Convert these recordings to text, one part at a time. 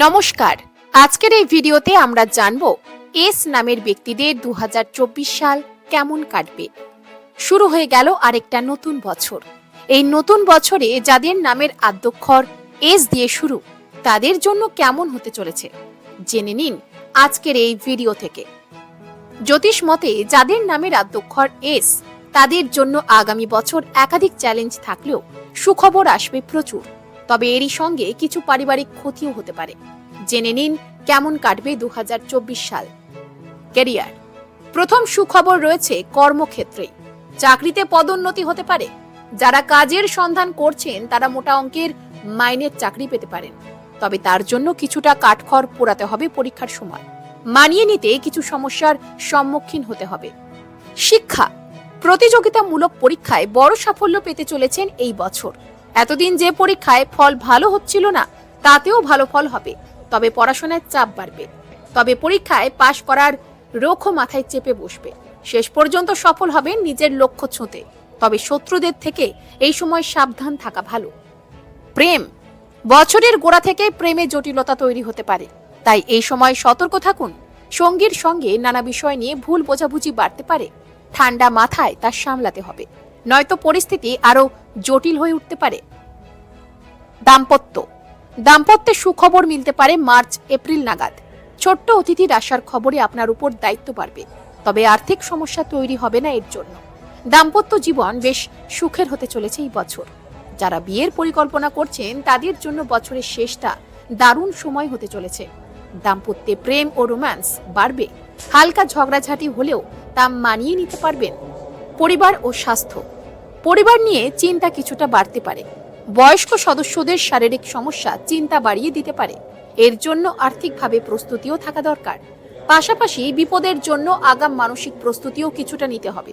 নমস্কার। আজকের এই ভিডিওতে আমরা জানব এস নামের ব্যক্তিদের দু হাজার চব্বিশ সাল কেমন কাটবে। শুরু হয়ে গেল আরেকটা নতুন বছর। এই নতুন বছরে যাদের নামের আদ্যক্ষর এস দিয়ে শুরু, তাদের জন্য কেমন হতে চলেছে? জেনে নিন আজকের এই ভিডিও থেকে। জ্যোতিষ মতে, যাদের নামের আদ্যক্ষর এস, তাদের জন্য আগামী বছর একাধিক চ্যালেঞ্জ থাকলেও সুখবর আসবে প্রচুর। তবে এরই সঙ্গে কিছু পারিবারিক ক্ষতিও হতে পারে। জেনে নিন কেমন কাটবে দুহাজার চব্বিশ সাল। ক্যারিয়ার। প্রথম সুখবর রয়েছে কর্মক্ষেত্রে। চাকরিতে পদোন্নতি হতে পারে। যারা কাজের সন্ধান করছেন, তারা মোটা অঙ্কের মাইনের চাকরি পেতে পারেন। তবে তার জন্য কিছুটা কাঠখড় পোড়াতে হবে পরীক্ষার সময়। মানিয়ে নিতে কিছু সমস্যার সম্মুখীন হতে হবে। শিক্ষা। প্রতিযোগিতামূলক পরীক্ষায় বড় সাফল্য পেতে চলেছেন এই বছর। এতদিন যে পরীক্ষায় ফল ভালো হচ্ছিল না, তাতেও ভালো ফল হবে। তবে পড়াশোনায় চাপ বাড়বে। তবে পরীক্ষায় পাশ করার রোখও মাথায় চেপে বসবে। শেষ পর্যন্ত সফল হবেন নিজের লক্ষ্য ছুঁতে। তবে শত্রুদের থেকে এই সময় সাবধান থাকা ভালো। প্রেম। বছরের গোড়া থেকে প্রেমে জটিলতা তৈরি হতে পারে। তাই এই সময় সতর্ক থাকুন। সঙ্গীর সঙ্গে নানা বিষয় নিয়ে ভুল বোঝাবুঝি বাড়তে পারে। ঠান্ডা মাথায় তা সামলাতে হবে। নয়তো পরিস্থিতি আরও জটিল হয়ে উঠতে পারে। দাম্পত্য। দাম্পত্যে সুখবর মিলতে পারে মার্চ, এপ্রিল নাগাদ। ছোট্ট অতিথির আসার খবরে আপনার উপর দায়িত্ব বাড়বে। তবে আর্থিক সমস্যা তৈরি হবে না এর জন্য। দাম্পত্য জীবন বেশ সুখের হতে চলেছে এই বছর। যারা বিয়ের পরিকল্পনা করছেন, তাদের জন্য বছরের শেষটা দারুণ সময় হতে চলেছে। দাম্পত্যে প্রেম ও রোম্যান্স বাড়বে। হালকা ঝগড়াঝাটি হলেও তা মানিয়ে নিতে পারবেন পরিবার ও স্বাস্থ্য। পরিবার নিয়ে চিন্তা কিছুটা বাড়তে পারে। বয়স্ক সদস্যদের শারীরিক সমস্যা চিন্তা বাড়িয়ে দিতে পারে। এর জন্য আর্থিকভাবে প্রস্তুতিও থাকা দরকার। পাশাপাশি বিপদের জন্য আগাম মানসিক প্রস্তুতিও কিছুটা নিতে হবে।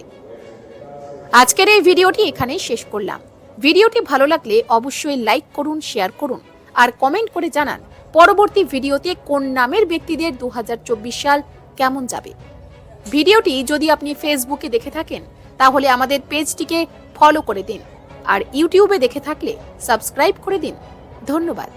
আজকের এই ভিডিওটি এখানেই শেষ করলাম। ভিডিওটি ভালো লাগলে অবশ্যই লাইক করুন, শেয়ার করুন আর কমেন্ট করে জানান পরবর্তী ভিডিওতে কোন নামের ব্যক্তিদের দু হাজার চব্বিশ সাল কেমন যাবে। ভিডিওটি যদি আপনি ফেসবুকে দেখে থাকেন, তাহলে আমাদের পেজটিকে ফলো করে দিন। আর ইউটিউবে দেখে থাকলে সাবস্ক্রাইব করে দিন। ধন্যবাদ।